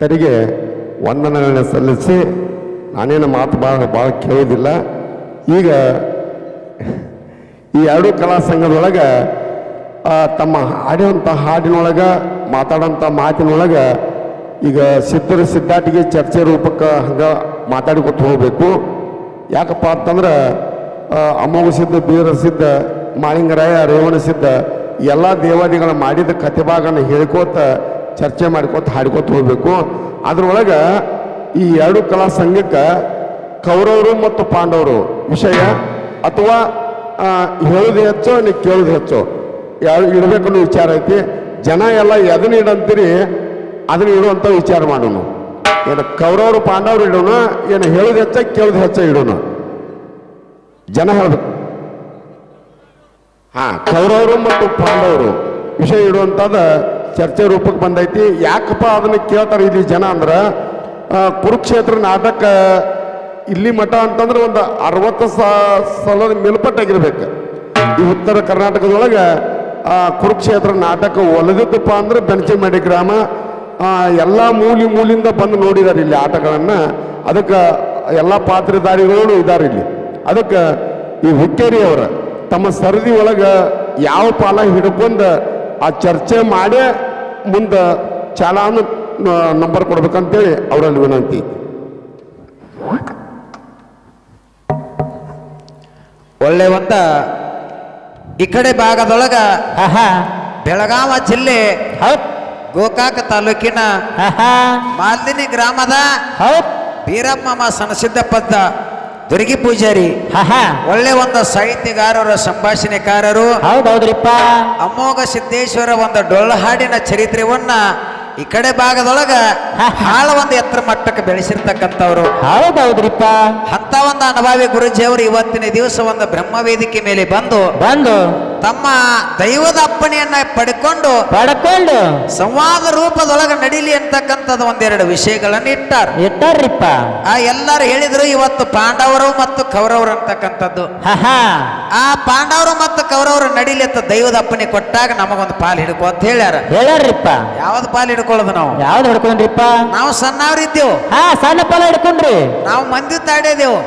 ತರಿಗೆ ವಂದನೆಗಳನ್ನ ಸಲ್ಲಿಸಿ ನಾನೇನು ಮಾತು ಭಾಳ ಭಾಳ ಕೇಳೋದಿಲ್ಲ ಈಗ ಈ ಎರಡು ಕಲಾ ಸಂಘದೊಳಗೆ ತಮ್ಮ ಹಾಡುವಂಥ ಹಾಡಿನೊಳಗೆ ಮಾತಾಡೋಂಥ ಮಾತಿನೊಳಗೆ ಈಗ ಸಿದ್ಧರ ಸಿದ್ಧಾಟಿಗೆ ಚರ್ಚೆ ರೂಪಕ್ಕೆ ಹಂಗೆ ಕೊಟ್ಟು ಹೋಗಬೇಕು. ಯಾಕಪ್ಪ ಅಂತಂದ್ರೆ ಅಮೋಘ ಸಿದ್ಧ, ಬೀರ ಸಿದ್ಧ, ಮಾಳಿಂಗರಾಯ, ರೇವಣ ಸಿದ್ಧ, ಎಲ್ಲ ದೇವಾದಿಗಳ ಮಾಡಿದ ಕಥೆಭಾಗನ ಹೇಳ್ಕೋತ ಚರ್ಚೆ ಮಾಡ್ಕೋತ, ಹಾಡ್ಕೋತ ಹೋಗ್ಬೇಕು. ಅದ್ರೊಳಗೆ ಈ ಎರಡು ಕಲಾ ಸಂಘಕ್ಕೆ ಕೌರವರು ಮತ್ತು ಪಾಂಡವರು, ವಿಷಯ? ಅಥವಾ ಹೇಳೋದು ಹೆಚ್ಚು ನೀವು ಕೇಳೋದು ಹೆಚ್ಚು? ಯಾರು ಇಡಬೇಕು ಅನ್ನೋ ವಿಚಾರ ಐತಿ. ಜನ ಎಲ್ಲ ಎದನ್ನ ಇಡಂತೀರಿ, ಅದನ್ನ ಇಡುವಂಥ ವಿಚಾರ ಮಾಡೋಣ ಏನು ಕೌರವರು, ಪಾಂಡವರು ಇಡೋಣ, ಏನು ಹೇಳೋದು ಹೆಚ್ಚ, ಕೇಳೋದು ಹೆಚ್ಚ ಇಡೋಣ. ಜನ ಹೇಳ್ಬೇಕು. ಹಾ, ಕೌರವರು ಮತ್ತು ಪಾಂಡವರು, ವಿಷಯ ಇಡುವಂಥದ್ದು ಚರ್ಚೆ ರೂಪಕ್ಕೆ ಬಂದೈತಿ. ಯಾಕಪ್ಪ ಅದನ್ನ ಕೇಳ್ತಾರೆ ಇಲ್ಲಿ ಜನ ಅಂದ್ರೆ ಕುರುಕ್ಷೇತ್ರ ನಾಟಕ ಇಲ್ಲಿ ಮಠ ಅಂತಂದ್ರೆ ಒಂದು ಅರವತ್ತು ಸಲ ಸಲದ ಮೇಲ್ಪಟ್ಟಾಗಿರ್ಬೇಕು. ಈ ಉತ್ತರ ಕರ್ನಾಟಕದೊಳಗೆ ಕುರುಕ್ಷೇತ್ರ ನಾಟಕ ಒಲದಿದ್ದಪ್ಪ ಅಂದ್ರೆ ಬೆಣಚಮಡಿ ಗ್ರಾಮ ಎಲ್ಲ ಮೂಲಿ ಮೂಲಿಂದ ಬಂದು ನೋಡಿದ್ದಾರೆ ಇಲ್ಲಿ ಆಟಗಳನ್ನು. ಅದಕ್ಕೆ ಎಲ್ಲ ಪಾತ್ರಧಾರಿಗಳು ಇದ್ದಾರೆ ಇಲ್ಲಿ. ಅದಕ್ಕೆ ಈ ಹುಕ್ಕೇರಿ ಅವರ ತಮ್ಮ ಸರದಿ ಒಳಗೆ ಯಾವ ಪಾಲ ಹಿಡ್ಕೊಂಡು ಆ ಚರ್ಚೆ ಮಾಡೇ ಮುಂದೆ ಚಾಲಾನು ನಂಬರ್ ಕೊಡ್ಬೇಕಂತೇಳಿ ಅವರಲ್ಲಿ ವಿನಂತಿ ಒಳ್ಳೆ ಒಂದ ಈ ಕಡೆ ಭಾಗದೊಳಗ ಬೆಳಗಾವ ಜಿಲ್ಲೆ ಹೌದ್. ಗೋಕಾಕ ತಾಲೂಕಿನ ಮಾಲಿನಿ ಗ್ರಾಮದ ಹೌದ್. ಬೀರಮ್ಮ ಸಂಸಿದ್ದಪ್ಪದ್ದ ದುರ್ಗಿ ಪೂಜಾರಿ. ಹಾ ಒಳ್ಳೆ ಒಂದು ಸಾಹಿತ್ಯಗಾರರ ಸಂಭಾಷಣೆಕಾರರು. ಹೌದೌದ್ರಿಪ್ಪ. ಅಮೋಘ ಸಿದ್ದೇಶ್ವರ ಒಂದು ಡೊಳ್ಳು ಹಾಡಿನ ಚರಿತ್ರೆವನ್ನ ಈ ಕಡೆ ಭಾಗದೊಳಗ ಬಹಳ ಒಂದು ಎತ್ತರ ಮಟ್ಟಕ್ಕೆ ಬೆಳೆಸಿರ್ತಕ್ಕಂಥವ್ರು. ಹೌದೌದ್ರಿಪ್ಪ. ಅಂತ ಒಂದು ಅನುಭವಿ ಗುರುಜಿಯವರು ಇವತ್ತಿನ ದಿವಸ ಒಂದು ಬ್ರಹ್ಮ ವೇದಿಕೆ ಮೇಲೆ ಬಂದು ಬಂದು ತಮ್ಮ ದೈವದ ಅಪ್ಪಣೆಯನ್ನ ಪಡ್ಕೊಂಡು ಪಡ್ಕೊಂಡು ಸಂವಾದ ರೂಪದೊಳಗೆ ನಡೀಲಿ ಅಂತಕ್ಕಂಥದ್ದು ಒಂದೆರಡು ವಿಷಯಗಳನ್ನ ಇಟ್ಟಾರ. ಇಟ್ಟಾರ್ರಿಪ್ಪ. ಆ ಎಲ್ಲರೂ ಹೇಳಿದ್ರು ಇವತ್ತು ಪಾಂಡವರು ಮತ್ತು ಕೌರವರು ಅಂತಕ್ಕಂಥದ್ದು. ಆ ಪಾಂಡವರು ಮತ್ತು ಕೌರವರು ನಡೀಲಿ ಅಂತ ದೈವದ ಅಪ್ಪಣೆ ಕೊಟ್ಟಾಗ ನಮಗೊಂದು ಪಾಲ್ ಹಿಡ್ಕೊ ಅಂತ ಹೇಳ್ಯಾರ. ಹೇಳ್ಯಾರ್ರಿಪ್ಪ. ಯಾವ್ದು ಪಾಲ್ ಹಿಡ್ಕೊಳ್ಳೋದು ನಾವು? ಯಾವ್ದು ಹಿಡ್ಕೊಂಡ್ರಿಪ್ಪ? ನಾವು ಸಣ್ಣವ್ರಿದ್ದೇವು ಹಾ ಸಣ್ಣ ಪಾಲ ಹಿಡ್ಕೊಂಡ್ರಿ. ನಾವು ಮಂದಿ ತಾಡೇದೇವು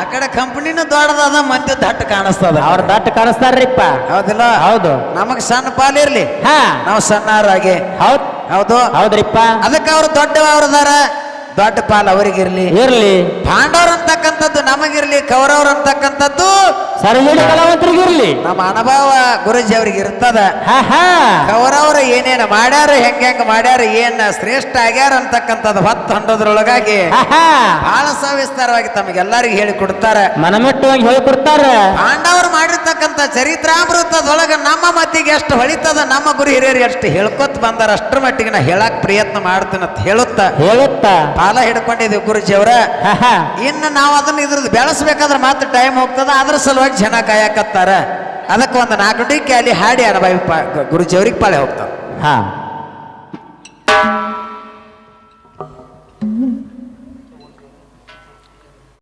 ಆ ಕಡೆ ಕಂಪನಿನೂ ದೊಡ್ಡದಾದ ಮಂದಿ ದಟ್ಟ ಕಾಣಿಸ್ತದ. ಅವ್ರ ದಟ್ಟ ಕಾಣಿಸ್ತಾರ್ರಿಪ್ಪ. ಹೌದಿಲ್ಲ? ಹೌದು. ನಮಗ್ ಸಣ್ಣ ಪಾಲು ಇರ್ಲಿ. ಹಾ. ನಾವು ಸಣ್ಣವರಾಗಿ. ಹೌದ್. ಹೌದು. ಹೌದ್ರಿಪ್ಪ. ಅದಕ್ಕೆ ಅವ್ರು ದೊಡ್ಡವರದಾರ ದೊಡ್ಡ ಪಾಲ್ ಅವರಿಗಿರ್ಲಿ. ಇರ್ಲಿ. ಪಾಂಡವ್ರ ಅಂತಕ್ಕಂಥದ್ದು ನಮಗಿರ್ಲಿ ಕೌರವ್ರ ಅಂತಕ್ಕಂಥದ್ದು ಕಲಾವಂತರಿಗಿರ್ಲಿ. ನಮ್ಮ ಅನುಭವ ಗುರುಜಿ ಅವ್ರಿಗೆ ಇರ್ತದ. ಹಾ ಹಾ. ಕೌರವ್ರು ಏನೇನು ಮಾಡ್ಯಾರ ಹೆಂಗ ಹೆಂಗ ಮಾಡ್ಯಾರ ಏನ್ ಶ್ರೇಷ್ಠ ಆಗ್ಯಾರ ಅಂತಕ್ಕಂಥದ್ದು ಹೊತ್ತು ಹೊಂಡೋದ್ರೊಳಗಾಗಿ ಹಾ ಹಾ. ಬಹಳ ಸವಿಸ್ತಾರವಾಗಿ ತಮಗೆಲ್ಲರಿಗೂ ಹೇಳಿ ಕೊಡ್ತಾರ ಮನಮೆಟ್ಟವಾಗಿ ಹೇಳ್ಕೊಡ್ತಾರ. ಪಾಂಡವ್ರ ಚರಿತ್ರಾಮೃತದೊಳಗ ನಮ್ಮ ಮತ್ತಿಗೆ ಎಷ್ಟು ಹೊಳಿತದ ನಮ್ಮ ಗುರು ಹಿರಿಯರು ಎಷ್ಟು ಹೇಳ್ಕೊತ ಬಂದಾರ ಅಷ್ಟರ ಮಟ್ಟಿಗೆ ನಾ ಹೇಳಕ್ ಪ್ರಯತ್ನ ಮಾಡ್ತೀನಿ ಅಂತ ಹೇಳುತ್ತ. ಹೇಳುತ್ತ. ಪಾಲ ಹಿಡ್ಕೊಂಡಿದ್ದೀವಿ ಗುರುಜಿ ಅವ್ರ. ಇನ್ನು ನಾವು ಅದನ್ನ ಇದ್ರದ್ದು ಬೆಳೆಸ್ಬೇಕಾದ್ರೆ ಮತ್ತೆ ಟೈಮ್ ಹೋಗ್ತದ ಅದ್ರ ಸಲುವಾಗಿ ಜನ ಕಾಯಕತ್ತಾರ. ಅದಕ್ಕೆ ಒಂದು ನಾಲ್ಕು ಡಿಕ್ಕಿ ಅಲ್ಲಿ ಹಾಡಿ ಅನುಭವಿ ಗುರುಜಿ ಅವ್ರಿಗೆ ಪಾಳೆ ಹೋಗ್ತಾವ. ಹಾ.